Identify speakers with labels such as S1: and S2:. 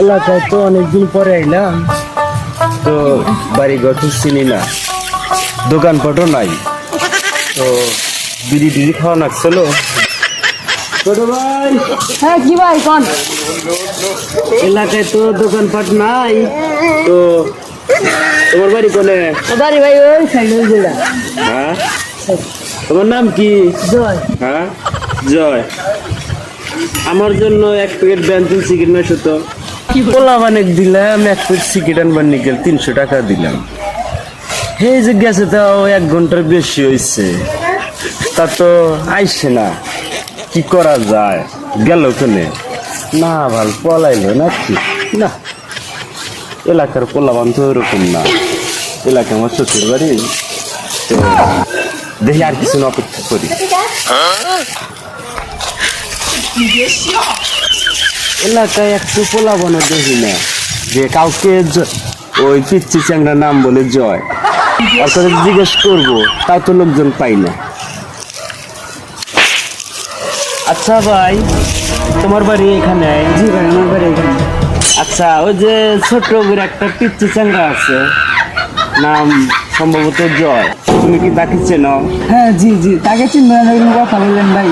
S1: এলাকায় তো অনেকদিন পরে আইলাম তো বাড়ি ঘর তো চিনি না দোকানপাটও নাই। তো বিড়ি টিড়ি খাওয়া লাগছিল। ছোট ভাই!
S2: হ্যাঁ কি ভাই কোন?
S1: এলাকায় তো দোকানপাট নাই তো তোমার বাড়ি কোনে?
S2: বাড়ি ভাই ওই
S1: হ্যাঁ? তোমার নাম কি?
S2: জয়।
S1: হ্যাঁ? জয়। আমার জন্য এক প্যাকেট ব্যান্তিন সিগারেট না তো পোলা বানেক দিলাম এক প্যাকেট সিগারেট আনবার নিকেল তিনশো টাকা দিলাম। এই যে গেছে তাও এক ঘণ্টার বেশি হয়েছে তা তো আইসে না কি করা যায়? গেল কোনে? না ভালো পলাইলো না কি না। এলাকার পোলাবান তো ওরকম না। এলাকা আমার শ্বশুর বাড়ি। তো দেখি আর কিছু না অপেক্ষা করি। এলাকায় একটু পোলাবানো দেখি না যে কাউকে ওই পিচ্ছি চ্যাংড়া নাম বলে জয়। আর জিজ্ঞেস করব তাও তো লোকজন পাই না। আচ্ছা ভাই তোমার বাড়ি এখানে?
S2: জি ভাই আমার বাড়ি এখানে।
S1: আচ্ছা ওই যে ছোট করে একটা পিচ্ছি চ্যাংড়া আছে নাম সম্ভবত জয়। তুমি কি তাকে চেনো?
S2: হ্যাঁ জি জি তাকে চিনবেন কথা বললেন ভাই।